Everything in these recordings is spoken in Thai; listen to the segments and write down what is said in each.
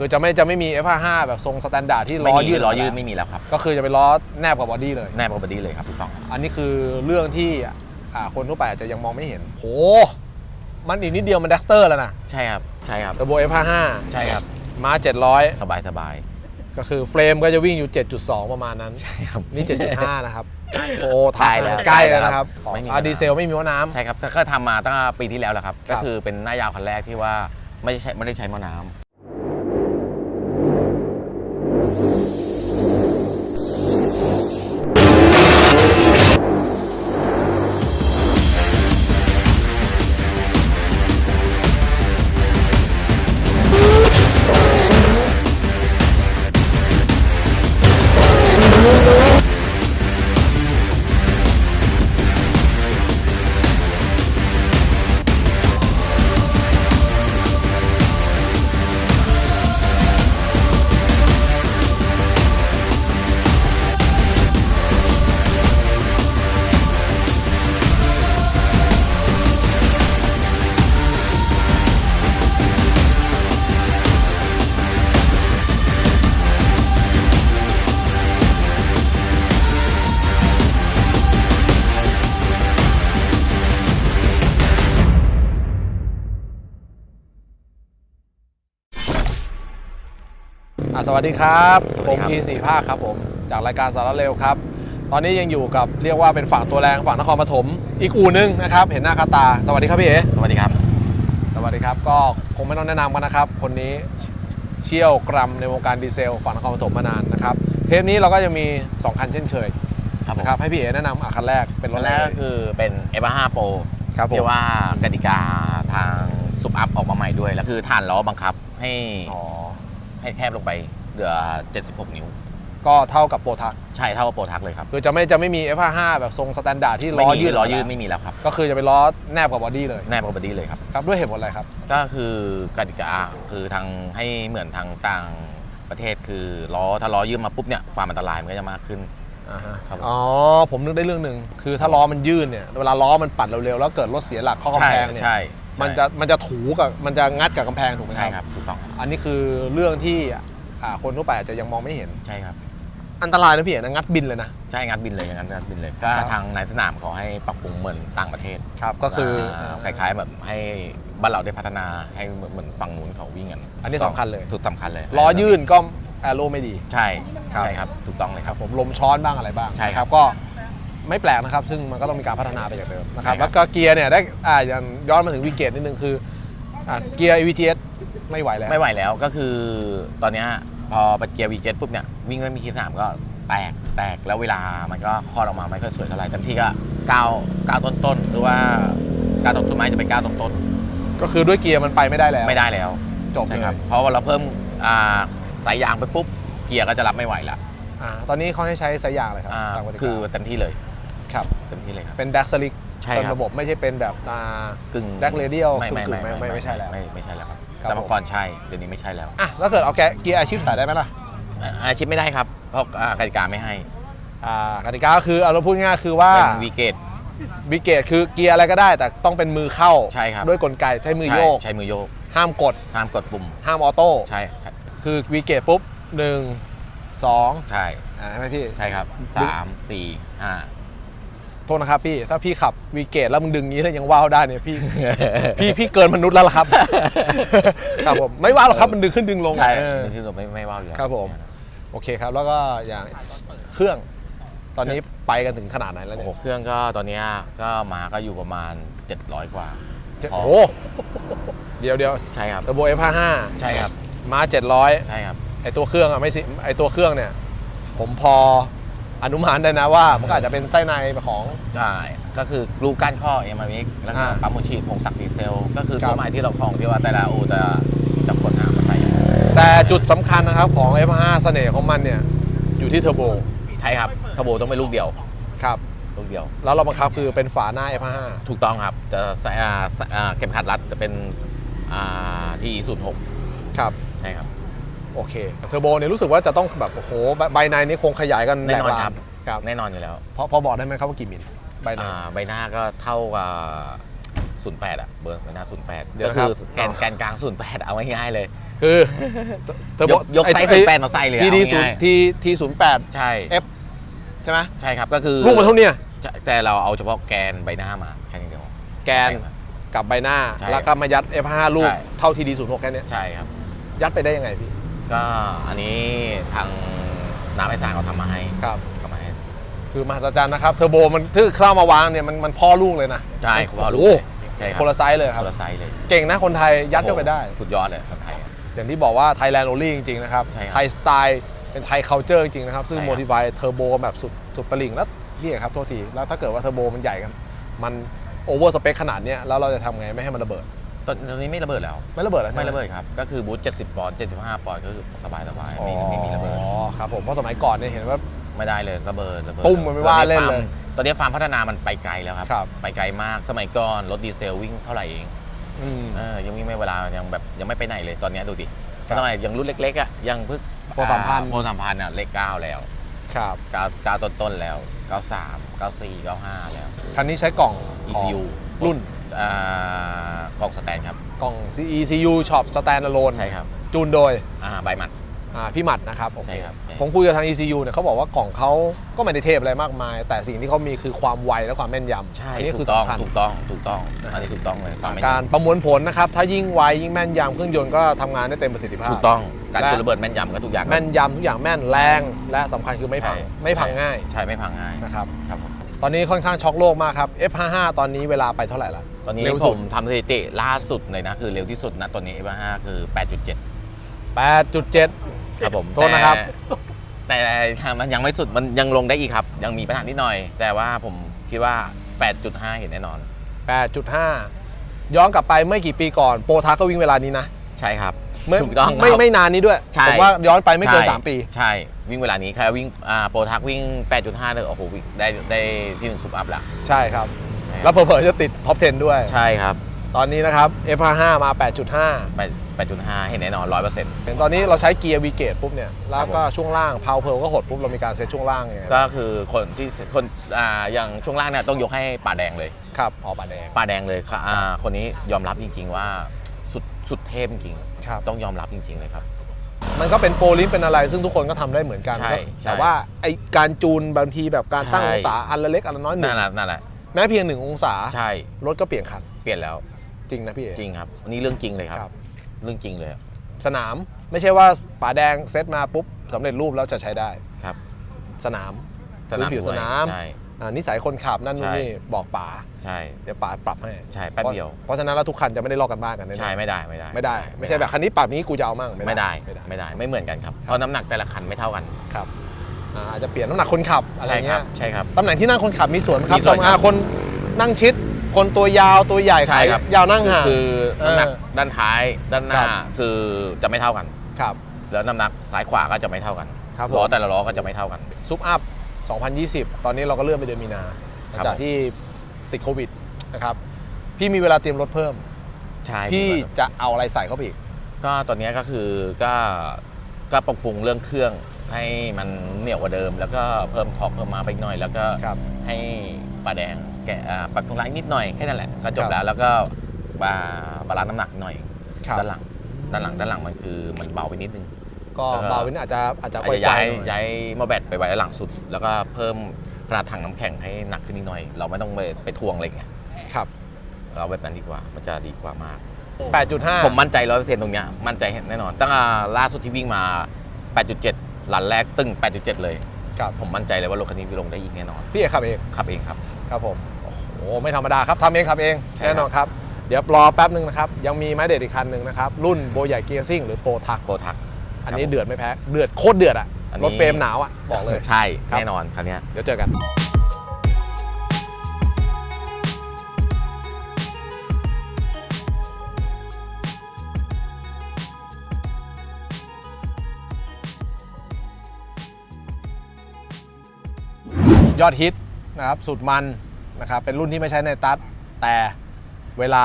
คือจะไม่จะไม่มี F55 แบบทรงสแตนดาร์ดที่ล้ล้ออยืยืดดล้อยืดไม่มีแล้วครับ ก็คือจะเป็นล้อแนบกับบอดี้เลยแนบบอดี้เลยครับถูกต้อง อันนี้คือเรื่องที่อ่าคนทั่วไปอาจจะยังมองไม่เห็นโหมันอีกนิดเดียวมันดักเตอร์แล้วนะ ใช่ครับ ใช่ครับเทอร์โบ F55 ใช่ครับม้าสบายสบาย700ก็คือเฟรมก็จะวิ่งอยู่ 7.2 ประมาณนั้น ใช่ครับ นี่ 7.5 นะครับ โอ้ใกล้แล้วใกล้แล้วนะครับไม่มีอ่าดีเซลไม่มีว่าน้ำใช่ครับ ก็ทำมาตั้งแต่ปีที่แล้วแหละครับครับ ก็คือเป็นหน้ายาวคันแรกที่ว่าไม่ได้ใช้ไม่ได้ใช้หม้อน้ำ วัสดีครับสวัสผดีมครับพีสี่ภาคครับผม จากรายการสารเร็วครับ ตอนนี้ยังอยู่กับเรียกว่าเป็นฝั่งตัวแรงฝั่งนครปฐมอีกอู่นึงนะครับ เห็นหน้าคาตา สวัสดีครับพี่เอ๋สวัสดีครับ สวัสดีครับ ก็คงไม่ต้องแนะนำกันนะครับ คนนี้เชี่ยวกรำในวงการดีเซล ฝั่งนครปฐมมานานนะครับ เทปนี้เราก็จะมี 2 คันเช่นเคยครับผมนะครับให้พี่เอ๋แนะนำอะคันแรกเป็นรรถถอะแรไรกก็คือเป็น f 5 Pro ครับผมที่ว่ากติกาทางซุปอัพออกมาใหม่ด้วยแล้วคือฐานล้อบังคับให้อ๋อให้แคบลงไป เหลือ 76 นิ้ว ก็เท่ากับโปรทักใช่เท่ากับโปรทักเลยครับคือจะไม่จะไม่มี F55 แบบทรงสแตนดาร์ดที่ล้ล้ออยืยืดดล้อยืดไม่มีแล้วครับ ก็คือจะเป็นล้อแนบกับบอดี้เลยแนบบอดี้เลยครับครับด้วยเหตุผลอะไรครับ ก็คือกติกาคือทางให้เหมือนทางต่างประเทศคือล้อถ้าล้อยืดมาปุ๊บเนี่ยความอันตรายมันก็จะมากขึ้นอ่าฮะครับผมอ๋อ ผมนึกได้เรื่องหนึ่งคือถ้าล้อมันยื่นเนี่ยเวลาล้อมันปัดเร็วๆแล้วเกิดรถเสียหลักเข้ากำแพงเนี่ยใช่มันจะมันจะถูกับมันจะงัดกับกำแพงถูกไหมใช่คครัรับบถูกต้องอันนี้คือเรื่องที่ อ่าคนทั่วไปอาจจะยังมองไม่เห็น ใช่ครับอันตรายนะพี่เอ๋นะงัดบินเลยนะ ใช่งัดบินเลยอย่างนั้นงัดบินเลยก็ครับ ทางนายสนามขอให้ปรับปรุงเหมือนต่างประเทศครับก็คืออาคล้ายๆแบบให้บ้านเราได้พัฒนาให้เหมือนฝั่งนู้นเขาวิ่งกันอันนี้สำคัญเลยถูกสำคัญเลยล้อยื่นก็แอโร่ไม่ดี ใช่ครับ ใช่ครับถูกต้องเลยครับผมลมช้อนบ้างอะไรบ้างใช่ครับก็ไม่แปลกนะครับ ซึ่งมันก็ต้องมีการพัฒนาไปจากเดิมนะครับใช่ครับ แล้วก็เกียร์เนี่ยได้อ่าอย่างย้อนมาถึงวีเกตนิดนึงคืออ่าเกียร์ EVTS ไม่ไหวแล้ว ไม่ไหวแล้วก็คือตอนเนี้ยพอปัดเกียร์วีเจ็ปุ๊บเนี่ยวิ่งไม่มีคีย์สามก็แตกแตกแล้วเวลามันก็คลอดออกมาไม่ค่อยสวยเท่าไหร่เต็มที่ก็ก้าวก้าวต้นๆหรือว่าก้าวต้นต้นไม้จะเป็นก้าวต้นก็คือด้วยเกียร์มันไปไม่ได้แล้ว ๆไม่ได้แล้วจบใช่เลยครับเพราะว่าเราเพิ่มอ่าสายยางไปปุ๊บเกียร์ก็จะรับไม่ไหวละอ่าตอนนี้เขาให้ใช้สายยางเลยครับอ่าตามกติกาคือเต็มที่เลยครับ เต็มที่เลยครับ เป็นดักสลิกใช่เต็มครับระบบไม่ใช่เป็นแบบอ่ากึ่ง Dark Radial ไม่ไม่กึ่ไม่งๆไม่ไม่ใช่แล้ว ไม่ไม่ใช่แล้วครับ ครับแต่เมื่อก่อนใช่เดี๋ยวนี้ไม่ใช่แล้ว อะแล้วเกิดเอาแกเกียร์อาชีพใส่ได้ไหมล่ะอ่าอาชีพไม่ได้ครับ เพราะอ่ากติกาไม่ให้อ่ากติกาก็คือเอาเราพูดง่ายๆคือว่าเป็นวีเกตวิเกตคือเกียร์อะไรก็ได้ แต่ต้องเป็นมือเข้าใช่ครับ ด้วยกลไกใช้มือโยก ใช้มือโยกห้ามกด ห้ามกดปุ่มห้ามออโต้ใช่ครับคือวิเกตปุ๊บหนึ่งสองใช่ อ่าใช่ไหมพี่ ใช่ครับดึงสามสี่ห้า โทษนะครับพี่ถ้าพี่ขับวิเกตแล้วมึงดึงงี้แล้วยังว้าวได้เนี่ยพี่ พี่พี่เกินมนุษย์แล้วล่ะครับ ครับผมไม่ว้าวหรอกครับมันดึงขึ้นดึงลงใช่เออนี่คือเราไม่ไม่ว่าวอยู่แล้วครับผม โอเคครับ แล้วก็อย่างเครื่อง ตอนนี้ไปกันถึงขนาดไหนแล้วโอ้เนี่โหยเครื่องก็ตอนเนี้ยก็มาก็อยู่ประมาณ 700 กว่า เจ็ดพอโอ้โหเดี๋ยวเดี๋ยวใช่ครับเทอร์โบ F55 ใช่ครับมา700 ใช่ครับ ไอตัวเครื่องอะไม่สิไอตัวเครื่องเนี่ย ผมพอ อนุมานได้นะว่ามันก็อาจจะเป็นไส้ในของ ใช่ก็คือลูกก้านข้อ m อ x แล้วก็อ่าปั๊มโมชีพงศักดิ์ดีเซล ก็คือครัตับวใหม่ที่เราของที่ว่าแต่ละอูจะจะคนหามาใส่ แต่จุดสำคัญนะครับของ F5 เสน่ห์ของมันเนี่ยอยู่ที่เทอร์โบใช่ครับทโบต้องเป็นลูกเดียว ครับลูกเดียว แล้วเราบังคับคือเป็นฝาหน้า F5 ถูกต้องครับ จะใส่อ่าอ่าเข็มขัดรัดจะเป็นอ่าที่ศูนย์หกครับ ใช่ครับ โอเคเทอร์โบเนี่ยรู้สึกว่าจะต้องแบบโอ้โหใบใบในนี้คงขยายกันแน่นอนหลกครับครับแน่นอนอยู่แล้วพอพอบอกได้ไหมครับว่ากี่มิลใบในอ่าใบหน้าก็เท่ากับ08อะเบอร์ใบหน้า08เดี๋ยวก็นะครัคืบอแกนอ๋อแกนกลาง08เอาง่ายๆเลย คือเทอร์โบยกยกไซส์ศูนย์แปดมาใส่เลยทีดีเอาศูนง่าย์ยทีทีศูนย์แปดๆใช่ F ใช่ไหมใช่ครับก็คือลูกมันเท่าเนี้ยใช่แต่เราเอาเฉพาะแกนใบหน้ามาแค่นี้เดียวแกนใช่ครับกับใบหน้าใช่แล้วก็มายัด F5 ลูกใช่เท่าทีดีศูนย์หกแค่เนี้ยใช่ครับยัดไปได้ยังไงพี่ ก็อันนี้ทางน้ำไอสารเขาทำมาให้ครับทำมาให้คือมหัศจรรย์นะครับเทอร์โบมันถ้าเข้ามาวางเนี่ยมันมันพ่อลูกเลยนะใช่โอ้พอโหรู้เลยใช่ครับคนละไซส์เลยคครับนละไซส์เลยเก่งนะคนไทยยัดเข้าไปได้สุดยอดเลยคนไทยอะอย่างที่บอกว่าไทยแลนด์โอลี่จริงๆนะครับใช่ครับไทยสไตล์เป็นไทยเคาเจอร์จริงๆนะครับซึ่งใช่ครับโมดิฟายเทอร์โบแบบสุดสุดตลิ่งแล้วพี่ครับโทษทีแล้วถ้าเกิดว่าเทอร์โบมันใหญ่กัน มันโอเวอร์สเปคขนาดเนี้ยแล้วเราจะทำไงไม่ให้มันระเบิด ตอนตอนนี้ไม่ระเบิดแล้ว ไม่ระเบิดแล้วใช่หไม่ระเบิดครับ ก็คือบูท70ปอนด์75ปอนด์ก็คือสบายสบายๆอ๋อไม่ไม่มีระเบิดครับผมเพราะสมัยก่อนเนี่ยเห็นว่าไม่ได้เลยระเบิดระเบิดตุ้มมันไม่ว่าเล่นเลยตอนนี้ฟาร์มพัฒนามันไปไกลแล้วครับครับไปไกลมากสมัยก่อนรถดีเซลวิ่งเท่าไหร่เองอืมเออยังวิ่งไม่เวลายังแบบยังไม่ไปไหนเลยตอนนี้ดูดิครับตอนไหนยังรุ่นเล็กๆอะยังเพิ่งโปรสามพันโปรสามพันอะเลขเก้าแล้วครับเก้าเก้าต้นๆแล้วเก้าสามเก้าสี่เก้าห้าแล้วคันนี้ใช้กล่อง ECU รุ่นอ่า กล่องสแตนครับ กล่อง ECU Shop Standalone ใช่ครับ จูนโดยอ่าใบหมัดอ่าพี่หมัดนะครับโอเคใช่ครับผมคุยกับทาง ECU เนี่ยเขาบอกว่ากล่องเขาก็ไม่ได้เทพอะไรมากมาย แต่สิ่งที่เขามีคือความไวและความแม่นยำใช่อันี้ถูคือกต้องสำคัญถูกต้องถูกต้องนะฮะอันนี้ถูกต้องเลยความแม่นการยำประมวลผลนะครับถ้ายิ่งไวยิ่งแม่นยำเครื่องยนต์ก็ทำงานได้เต็มประสิทธิภาพถูกต้องการและจุดระเบิดแม่นยำกับทุกอย่างแม่นยำทุกอย่างแม่นแรงและสำคัญคือไม่พังใช่ไม่พังง่าย ใช่ไม่พังง่ายนะครับครับผม ตอนนี้ค่อนข้างช็อกโลกมากครับ F55 ตอนนี้เวลาไปเท่าไหร่ละตอนนี้เร็วผสุดมทำสถิติล่าสุดเลยนะ คือเร็วที่สุดนะตอนนี้ F5 คือ 8.7 8.7 ครับผมโทษนะครับ แต่แต่มันยังไม่สุดมันยังลงได้อีกครับ ยังมีปัญหานิดหน่อย แต่ว่าผมคิดว่า 8.5 เห็นแน่นอน 8.5 ย้อนกลับไปเมื่อกี่ปีก่อนโปรทักก็วิ่งเวลานี้นะ ใช่ครับ ไม่ถูกต้องไม่ครับไม่นานนี้ด้วยใช่ ผมว่าย้อนไปไม่เกินใช่3ปี ใช่ วิ่งเวลานี้ใครวิ่งอ่าโปรทักวิ่ง 8.5เลยโอ้โหวิ่งได้ได้ที่หนึ่งซุปอัพละใช่ครับ แล้วเผลอๆจะติดท็อป 10 ด้วย ใช่ครับตอนนี้นะครับ F55 มา 8.5 8 8.5เห็นแน่นอน 100%เห็นตอนนี้เราใช้เกียร์วีเกตปุ๊บเนี่ย แล้วก็ครับผมช่วงล่างพาวเพลก็หดปุ๊บ เรามีการเซตช่วงล่างยังไงก็คือคนที่คนอ่าอย่างช่วงล่างเนี่ยต้องยกให้ป่าแดงเลย ครับพอปาแดง ป่าแดงเลยค่ะอ่าคนนี้ยอมรับจริงๆว่า สุดสุดเทพจริงครับๆต้องยอมรับจริง ๆ เลยครับ มันก็เป็นโฟลิฟเป็นอะไร ซึ่งทุกคนก็ทำได้เหมือนกันใช่ก็ใช่แต่ว่าไอการจูนบางทีแบบการตั้งใช่ องศาอันละเล็กอันละน้อยหนึ่นั่งนแหละนั่นแหละแม้เพียงหนึ่งองศาใช่รถก็เปลี่ยนคันเปลี่ยนแล้วจริงนะพี่เอ จริงครับอันนี้เรื่องจริงเลยครับ ครับ เรื่องจริงเลยอะสนามไม่ใช่ว่าป่าแดงเซตมาปุ๊บสำเร็จรูปแล้วจะใช้ได้ ครับสนาม สนามพื้นผิวด้วยสนาม ใช่อ่า นิสัยคนขับนั่นนู่นใช่นี่บอกป๋าใช่เดี๋ยวป๋าปรับให้ใช่แป๊บเดียวเพราะฉะนั้นแล้วทุกคันจะไม่ได้ลอกกันบ้านกันแน่ๆใช่ไม่ได้ไม่ได้ไม่ได้ ไม่ใช่แบบคันนี้ปรับนี้กูจะเอามั่งไม่ได้ไม่ได้ไม่ได้ไม่เหมือนกันครับเพราะน้ำหนักแต่ละคันไม่เท่ากันครับอ่าอาจจะเปลี่ยนน้ำหนักคนขับอะไรใช่คเงี้รัยบใช่ครับตำแหน่งที่นั่งคนขับมีส่วนไหมครับมีส่วนตรงอาครับคนนั่งชิด คนตัวยาวตัวใหญ่ใช่ขายครับยาวนั่งห่างคือน้ำหนักเออด้านท้ายด้านหน้าครับคือจะไม่เท่ากันครับ แล้วน้ำหนักซ้ายขวาก็จะไม่เท่ากันครับล้อผมแต่ละล้อก็จะไม่เท่ากันซุปอัพ 2020 ตอนนี้เราก็เลื่อนไปเดือนมีนาหลังครับจากผมที่ติดโควิดนะครับ พี่มีเวลาเตรียมรถเพิ่ม ใช่พี่ครับจะเอาอะไรใส่เข้าไปอีก ก็ตอนนี้ก็คือก็ก็ปรับปรุงเรื่องเครื่องให้มันเหนียวกว่าเดิม แล้วก็เพิ่มทอร์กเพิ่มมาไปอีกหน่อย แล้วก็ครับให้ปลาแดงแกะอ่าปรับตรงไลน์นิดหน่อยแค่นั้นแหละก็จบครับแล้วแล้วก็บาบาลานซ์น้ำหนักหน่อยครับด้านหลังด้านหลังด้านหลังมันคือมันเบาไปนิดนึง ก็แล้วก็เบาไปนิดอาจจะอาจจะอาจไกวจะย้ายๆหน่อยย้ายมาแบตไปไว้ด้านหลังสุด แล้วก็เพิ่มขนาดถังน้ำแข็งให้หนักขึ้นนิดหน่อย เราไม่ต้องไปไปทวงอะไรเงี้ยครับ เราแบบนั้นดีกว่ามันจะดีกว่ามาก 8.5 ผมมั่นใจร้อยเปอร์เซ็นต์ตรงเนี้ยมั่นใจแน่นอน ตั้งแต่ล่าสุดที่วิ่งมา 8.7 หลันแรกตึ้ง 8.7 เลยครับ ผมมั่นใจเลยว่ารถคันนี้ลงได้อีกแน่นอนพี่เอกขับเอง ขับเองครับ ครับผม โอ้โห ไม่ธรรมดาครับทำเองขับเอง ใช่แน่นอนครับ เดี๋ยวรอแป๊บหนึ่งนะครับ ยังมีไม้เด็ดอีกคันหนึ่งนะครับ รุ่นโบใหญ่เกียร์ซิ่งหรือโปรทักโปรทัก อันนี้ครับผมเดือดไม่แพ้ เดือดโคตรเดือดอะอันนี้ รถเฟรมหนาวอะบอกเลย ใช่ ครับ แน่นอนคันเนี้ย เดี๋ยวเจอกัน ยอดฮิตนะครับสุดมันนะครับเป็นรุ่นที่ไม่ใช้ในตัดแต่เวลา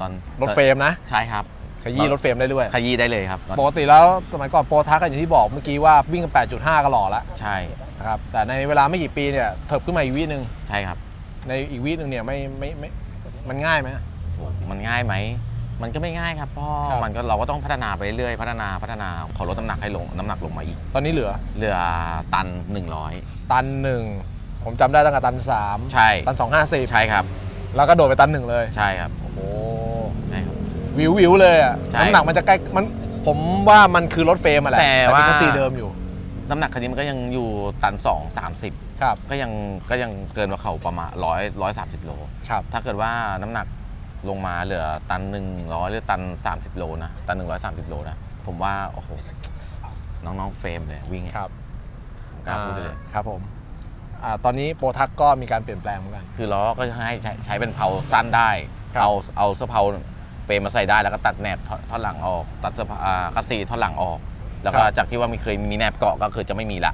ตอนรถเฟรมนะ ใช่ครับ ขยี้รถเฟรมได้ด้วย ขยี้ได้เลยครับปกติแล้วสมัยก่อนโปรทักกันอย่างที่บอกเมื่อกี้ว่าวิ่งกัน8.5 ก็หล่อแล้วใช่นะครับแต่ในเวลาไม่กี่ปีเนี่ยเถิบขึ้นมาอีกวิหนึ่งใช่ครับ ในอีกวิหนึ่งเนี่ยไม่ไม่ไม่มันง่ายไหมโอ้มันง่ายไหมมันก็ไม่ง่ายครับเพราะครับมันก็เราก็ต้องพัฒนาไปเรื่อยๆพัฒนาพัฒนาขอลดน้ำหนักให้ลงน้ำหนักลงมาอีก ตอนนี้เหลือ เหลือตัน 100 ตันหนึ่งผมจำได้ตั้งแต่ตันสามใช่ ตันสองห้าสิบใช่ครับ แล้วก็โดดไปตันหนึ่งเลย ใช่ครับ โอ้โหใช่ครับ วิววิวเลยอะใช่น้ำหนักมันจะใกล้มันผมว่ามันคือรถเฟรมอะแหละแต่เป็นว่าคัสซีเดิมอยู่น้ำหนักคันนี้มันก็ยังอยู่ตัน 2 30 ครับก็ยังก็ยังเกินกว่าเขาประมาณร้อยร้อยสามสิบโล ครับถ้าเกิดว่าน้ำหนักลงมาเหลือตันหนึ่งร้อยหรือตัน 30 โลนะตันหนึ่งร้อยสามสิบโลนะผมว่าโอ้โหน้องๆเฟรมเลยวิ่งไงครับผมกล้าพูดได้เลยอ่าครับผมอ่าตอนนี้โปรทักก็มีการเปลี่ยนแปลงเหมือนกัน คือล้อก็จะให้ใช้ใช้เป็นเพลาสั้นได้ ครับ เอาเอาเสื้อเพลาเฟ รมมาใส่ได้แล้วก็ตัดแหนบท่อนท่อนหลังออก ตัดเสื้อผ้าอ่าคัสซีท่อนหลังออก แล้วก็จากที่ว่ามีเคยมีแหนบเกาะก็คือจะไม่มีละ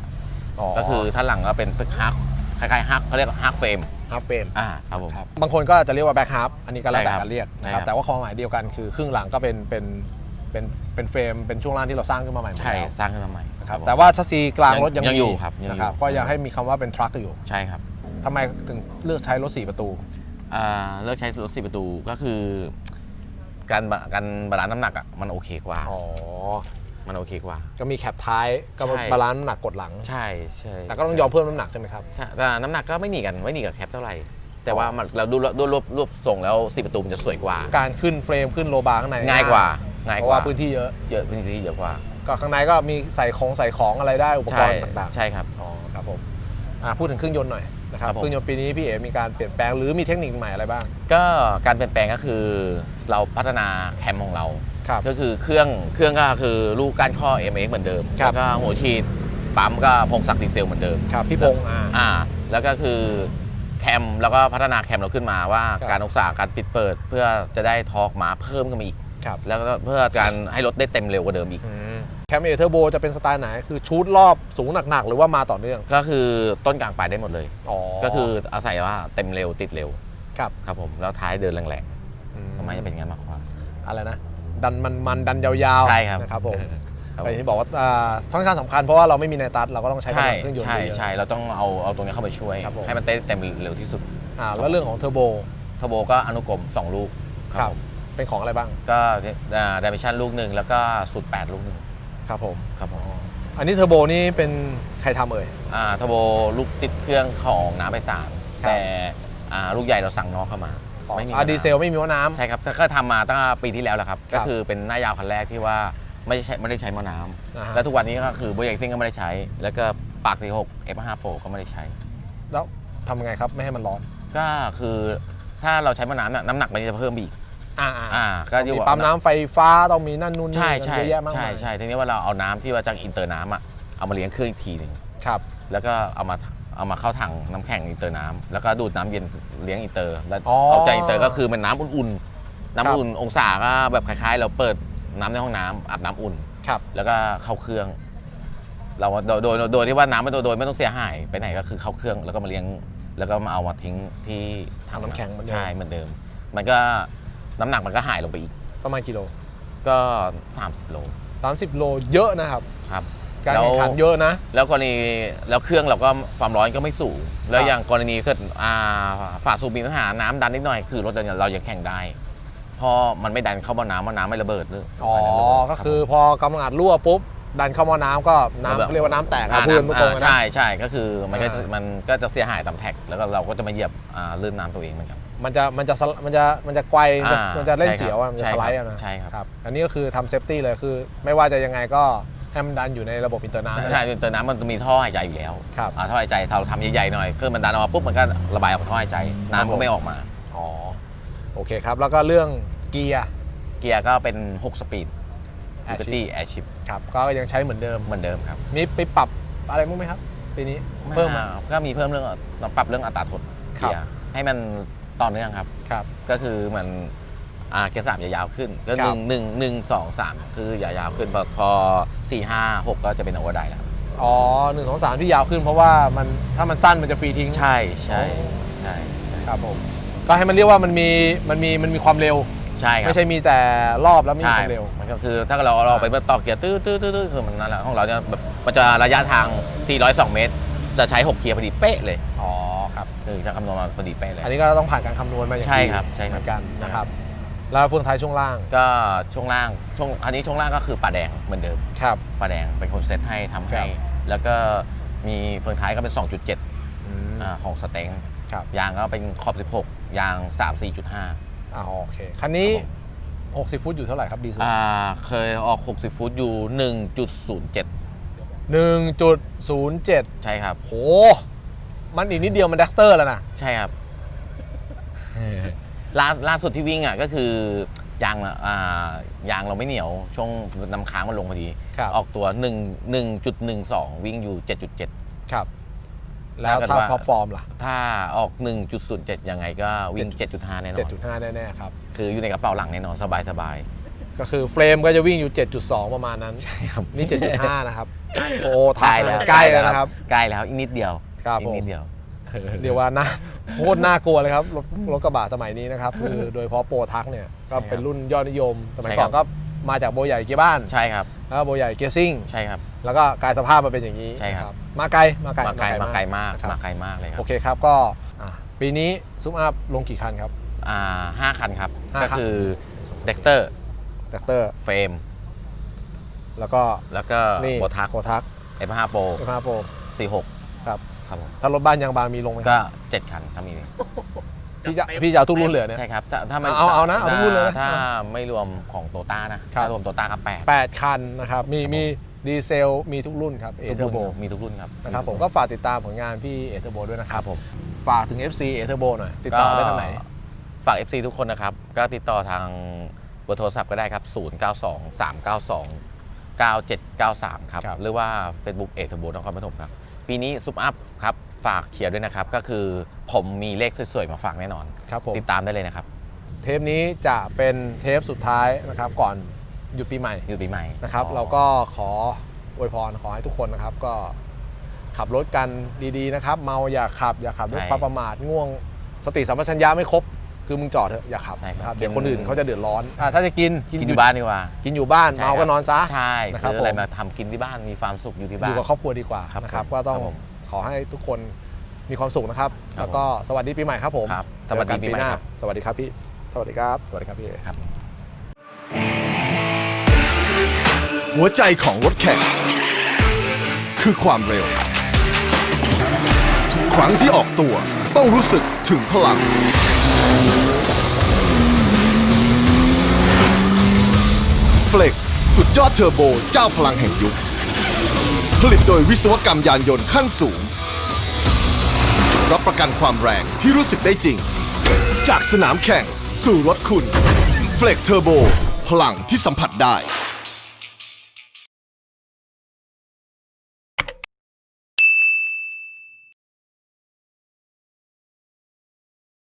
ก็คือท่อนหลังก็เป็นพึกฮักคล้ายๆฮักเขาเรียกฮักเฟรมฮาร์ฟเฟรมอ่าครับผม บางคนก็จะเรียกว่าแบ็คฮาร์ฟอันนี้ก็แล้วแต่ใช่ครับการเรียกนะคใช่ครัรับบแต่ว่าความหมายเดียวกันคือครึ่งหลังก็เป็นเป็นเป็นเป็นเฟรมเป็นช่วงล่างที่เราสร้างขึ้นมาใหม่หมดใช่แล้วสร้างขึ้นมาใหม่นะครับผม แต่ว่าชัสซีกลางรถยังยังมีอยู่ครับยังอยู่ นะครับก็ยังให้มีคำว่าเป็นทรัคอยู่ใช่ครับ ทำไมถึงเลือกใช้รถ4ประตู อ่าเลือกใช้รถสี่ประตูก็คือ การบะการบาลานซ์น้ำหนักอะมันโอเคกว่า อ๋อ มันโอเคกว่า ก็มีแคปท้ายก็ใช่ บาลานซ์น้ำหนักกดหลัง ใช่ใช่แต่ก็ต้องยอมเพิ่มน้ำหนักใช่ไหมครับ ใช่แต่น้ำหนักก็ไม่หนีกันไม่หนีกับแคปเท่าไหร่ แต่ว่ามันเราดูดูรวบรวบส่งแล้วสี่ประตูมันจะสวยกว่า การขึ้นเฟรมขึ้นโลบาร์ข้างในง่ายกว่าง่ายเพกราะว่าว่าพื้นที่เยอะ เยอะพื้นที่เยอะกว่าก็ข้างในก็มีใส่ของใส่ของอะไรได้อุปกใช่รณ์ต่างๆใช่ครับอ๋อครับผมอ่าพูดถึงเครื่องยนต์หน่อย นะครับครับผมเครื่องยนต์ปีนี้พี่เอ๋มีการเปลี่ยนแปลงหรือมีเทคนิคใหม่อะไรบ้าง ก็การเปลี่ยนแปลงก็คือเราพัฒนาแคมของเราครับก็คือเครื่องเครื่องก็คือลูกก้านข้อ MX เหมือนเดิมครับแล้วก็หัวฉีดปั๊มก็พงศักดิ์ดีเซลเหมือนเดิมครับพี่พงษ์อ่าอ่าแล้วก็คือแคมแล้วก็พัฒนาแคมเราขึ้นมาว่าครับการองศาการปิดเปิด เพื่อจะได้ทอร์กม้าเพิ่มขึ้นมาอีกครับแล้วก็เพื่อการให้รถได้เต็มเร็วกว่าเดิมอีก แคมเอเทอร์โบจะเป็นสไตล์ไหน คือชูดรอบสูงหนักๆ หรือว่ามาต่อเนื่อง ก็คือต้นกลางปลายได้หมดเลยอ๋อก็คืออาศัยว่าเต็มเร็วติดเร็ว ครับ ครับผม แล้วท้ายเดินแรงอืๆทำไมจะเป็นงั้นมากกว่า อะไรนะ ดันมันมันดันยาวๆ ใช่ครับนะครับผมครับแต่ผอย่างมที่บอกว่าอ่าค่อนข้างสำคัญเพราะว่าเราไม่มีในตัดเราก็ต้องใช้กำใช่ลังเครื่องยนต์ใช่เยอะๆใช่เราต้องเอาเอาตรงนี้เข้ามาช่วยครับผมให้มันเต้นเต็มเร็วที่สุดอ่าแล้วเรื่องของเทอร์โบ เทอร์โบก็อนุกรม2ลูกครับผมเป็นของอะไรบ้าง ก็ดิเมชันลูกหนึ่งแล้วก็สูตร8ลูกหนึ่ง ครับผมครับผมอันนี้เทอร์โบนี่เป็นใครทำเอ่ย อ่าเทอร์โบลูกติดเครื่องของน้ำไปสาร ครับ แต่อ่าลูกใหญ่เราสั่งนอกเข้ามาของไม่มีอ่าปัญหาดีเซลไม่มีว่าน้ำ ใช่ครับก็ทำมาตั้งแต่ปีที่แล้วแหละครับ ครับก็คือเป็นหน้ายาวคันแรกที่ว่าไม่ได้ใช้ไม่ได้ใช้หม้อน้ำนะฮะแล้วทุกวันนี้ก็คือโบยซิ่งก็ไม่ได้ใช้ แล้วก็ปาก46 F5 Pro ก็ไม่ได้ใช้ แล้วทำยังไงครับไม่ให้มันร้อน ก็คือถ้าเราใช้หม้อน้ำน่ะน้ำหนักมันจะเพิ่มอีก อ่าอ่าก็ก็อยู่มีว่าปั๊มน้ำไฟฟ้าต้องมีนั่นนู่นนี่ใช่ใช่เยอะแยะมากใช่มายใช่ทีนี้ว่าเราเอาน้ำที่ว่าจากอินเตอร์น้ำอะเอามาเลี้ยงเครื่องอีกทีหนึ่งครับ แล้วก็เอามาเอามาเข้าถังน้ำแข็งอินเตอร์น้ำแล้วก็ดูดน้ำเย็นเลี้ยงอินเตอร์ แล้วอ๋อเอาใจอินเตอร์ก็คือมันน้ำอุ่นๆครับน้ำอุ่นองศาก็แบบคล้ายๆ เราเปิดน้ำในห้องน้ำอาบน้ำอุ่นครับ แล้วก็เข้าเครื่อง เราโดยโดยโดยที่ว่าน้ำไม่โดยโดยไม่ต้องเสียหายไปไหนก็คือเข้าเครื่องแล้วก็มาเลี้ยง แล้วก็มาเอามาทิ้งที่ถังน้ำแข็งเหมือนเดิม ใช่เหมือนเดิม มันก็ น้ำหนักมันก็หายลงไปอีก ประมาณกิโล ก็ 30 โล 30 โลเยอะนะครับ ครับ การแล้วแข่งขันเยอะนะ แล้วกรณีแล้วเครื่องเราก็ความร้อนก็ไม่สูง แล้วครับอย่างกรณีเกิดอ่าฝาสูบมีปัญหาน้ำดันนิดหน่อย คือรถเรายังเรายังแข่งได้เพราะมันไม่ดันเข้ามาน้ำมันน้ำไม่ระเบิดหรืออ๋อมันระเบิดก็คือพอกำลังอัดรั่วปุ๊บดันเข้ามาน้ำก็น้ำเขาเรียกว่าน้ำแตกอ่าอะพูดน้ำตรงๆเลยนะอ่าใช่ใช่ก็คือมันก็จะอ่ามัมันก็จะเสียหายตามแท็ก แล้วก็เราก็จะมาเหยียบอ่าลื่นน้ำตัวเองเหมือนกัน มันจะมันจะสไลมันจะมันจะไกวมันจะอ่ามันจะเล่นใช่ครับเสียวอะมันจะใช่สครับไลด์อะนะใช่ครับ ครับอันนี้ก็คือทำเซฟตี้เลยคือ ไม่ว่าจะยังไงก็ให้มันดันอยู่ในระบบอินเตอร์น้ำนั่นแหใช่ละเติมน้ำมันมีท่อหายใจอยู่แล้วครับ อ่าท่อหายใจเราทำใหญ่ๆหน่อยเครื่องมันดันออกมาปุ๊บมันก็ระบายออกท่อหายใจ น้ำก็ไม่ออกมา อ๋อโอเคครับ แล้วก็เรื่องเกียร์ เกียร์ก็เป็น 6 สปีด Airship Liberty Airship ครับก็ยังใช้เหมือนเดิม เหมือนเดิมครับมีไปปรับอะไรมั้างไหมครับปีนี้เพิ่มมาก็มีเพิ่มเรื่องเราปรับเรื่องอัตราทดครับ เกียร์ให้มัน ต่อเนื่องครับ ครับ ก็คือเหมือนอ่าเกียร์สามจะยาวขึ้น ก็คหรันึ่บงหนึ่งหนึ่งสองสามคืออย่ายาวขึ้นพอพอสี่ห้าหกก็จะเป็นโอเวอร์ไดแล้วอ๋อหนึ่งสองสามที่ยาวขึ้นเพราะว่ามันถ้ามันสั้นมันจะฟรีทิ้งใช่ใช่ใช่ครับผม ก็ให้มันเรียกว่ามันมีมันมีมันมีความเร็ว ใช่ครับไม่ใช่มีแต่รอบแล้วไม่มีใช่ความเร็ว มันก็คือถ้าเราเราไปเมื่อต่อเกียร์ตื้อตื้อตื้อตื้อคือมันนั่นแหละของเราเนี่ยแบบมันจะระยะทาง 402 เมตร จะใช้ 6 เกียร์พอดีเป๊ะเลย อ๋อ ครับคือจะคำนวณมาพอดีเป๊ะเลย อันนี้ก็ต้องผ่านการคำนวณมาอย่างใช่ดีครับใช่ครับ เหมือนกันนะครับ แล้วเฟืองท้ายช่วงล่าง ก็ช่วงล่างช่วงอันนี้ช่วงล่างก็คือป่าแดงเหมือนเดิมครับ ป่าแดงเป็นคนเซตให้ทำให้ครับแล้วก็มีเฟืองท้ายก็เป็น 2.7อืมอ่าของสเต็งครับ ยางก็เป็นขอบ 16 ยาง 3 4.5อ่าโอเค คันนี้ 60 ฟุตอยู่เท่าไหร่ครับดีเซลอ่าเคยออก 60 ฟุตอยู่ 1.07 1.07 ใช่ครับโห มันอีกนิดเดียวมันแดกเตอร์แล้วนะใช่ครับล่าล่าสุดที่วิ่งอะก็คือยางอ่ายางเราไม่เหนียว ช่วงน้ำค้างมันลงพอดี ครับออกตัว 1 1.12 วิ่งอยู่ 7.7 ครับ แล้วถ้าเกิดถ้าว่าท็อปฟอร์มล่ะ ถ้าออก 1.07 ยังไงก็วิ่ง 7.5 แน่นอน 7.5 แน่ๆครับ คืออยู่ในกระเป๋าหลังแน่นอน สบายสบายก็คือเฟรมก็จะวิ่งอยู่ 7.2 ประมาณนั้น ใช่ครับนี่ 7.5 นะครับ โอ้ใกล้แล้วใกล้แล้วนะครับ ใกล้แล้วอีกนิดเดียว ครับอีผกมนิดเดียว เรียกว่านะโคตรน่ากลัวเลยครับรถรถกระบะสมัยนี้นะครับคือโดยเฉพาะโปรทักเนี่ยก็เป็นรุ่นยอดนิยม สมัยใช่ก่ครัอนบ ก็มาจากโบใหญ่เกียร์บ้านใช่ครับ แล้วก็โบใหญ่เกียร์ซิ่ง ใช่ครับ แล้วก็กลายสภาพมาเป็นอย่างนี้ใช่ครับนะมาไกลมาไกลมาไกลมาไกลมากนะครับมาไกลมากเลยครับ โอเคครับก็อะปีนี้ซุปอัพลงกี่คันครับ อ่าห้าคันครับ ห้าก็คันคือเด็กเตอร์แท็กเตอร์เฟรมแล้วก็แล้วก็นี่โบทักโปรทัก F5 Pro เอฟาโปร46ครับ ครับผมถ้ารถบ้านยางบางมีลงไหมคก็รับ7คันถ้ามีพี่จะพี่จะเอาทุกรุ่นเลยเหรอเนี่ย ใช่ครับถ้าถ้าไม่เอาเอานะเอาทุกรุ่นเลยนะถ้าไม่รวมของโตต้านะครับ ถ้ารวมโตต้าก็แปด แปดคันนะครับ มีครับผม มีดีเซลมีทุกรุ่นครับเอทุกเทอรุ่ร์นโบครับมีทุกรุ่นครับนะครับผมทุก็ฝากติดตามผลงานพี่เอเทอร์โบด้วยนะคครัรับบผม ฝากถึง FC เอเทอร์โบหน่อย ติดต่อได้ทางไหนฝาก FC ทุกคนนะครับ ก็ติดต่อทางเบอร์โทรศัพท์ก็ได้ครับ 0 9 2 3 9 2 9 7 9 3 ครับ ครับ หรือว่า Facebook เอทโบนครปฐมครับ ปีนี้ซุปอัพครับฝากเขียร์ด้วยนะครับ ก็คือผมมีเลขสวยๆ มาฝากแน่นอน ครับผมติดตามได้เลยนะครับ เทปนี้จะเป็นเทปสุดท้ายนะครับ ก่อนหยุดปีใหม่อยู่ปีใหม่นะครับอ๋อเราก็ขออวยพรขอให้ทุกคนนะครับ ก็ขับรถกันดีๆนะครับ เมาอย่าขับ อย่าขับด้วยความประมาทง่วงสติสัมปชัญญะไม่ครบ คือมึงจอดเถอะอย่าขับใช่ครับนะครับ เดี๋ยวคนอื่นเขาจะเดือดร้อนอะถ้าจะกินกินอยู่บ้านดีกว่ากินอยู่บ้านใช่เมาก็นอนซะ ใช่นะครับซื้ออะไรผม มาทำกินที่บ้านมีความสุขอยู่ที่อบ้าน ยู่กับครอบครัวดีกว่าครับนะครับผมก็ต้องครับผมขอให้ทุกคนมีความสุขนะครับ ครับแล้วก็สวัสดีปีใหม่ครับผมครับสวัสดีปีใหม่เจอกันครับ สวัสดีครับพี่สวัสดีครับสวัสดีครับพี่ ครับ หัวใจของรถแข่งคือความเร็ว ทุกครั้งที่ออกตัวต้องรู้สึกถึงพลัง เฟล็กสุดยอดเทอร์โบเจ้าพลังแห่งยุค ผลิตโดยวิศวกรรมยานยนต์ขั้นสูง รับประกันความแรงที่รู้สึกได้จริง จากสนามแข่งสู่รถคุณเฟล็กเทอร์โบ พลังที่สัมผัสได้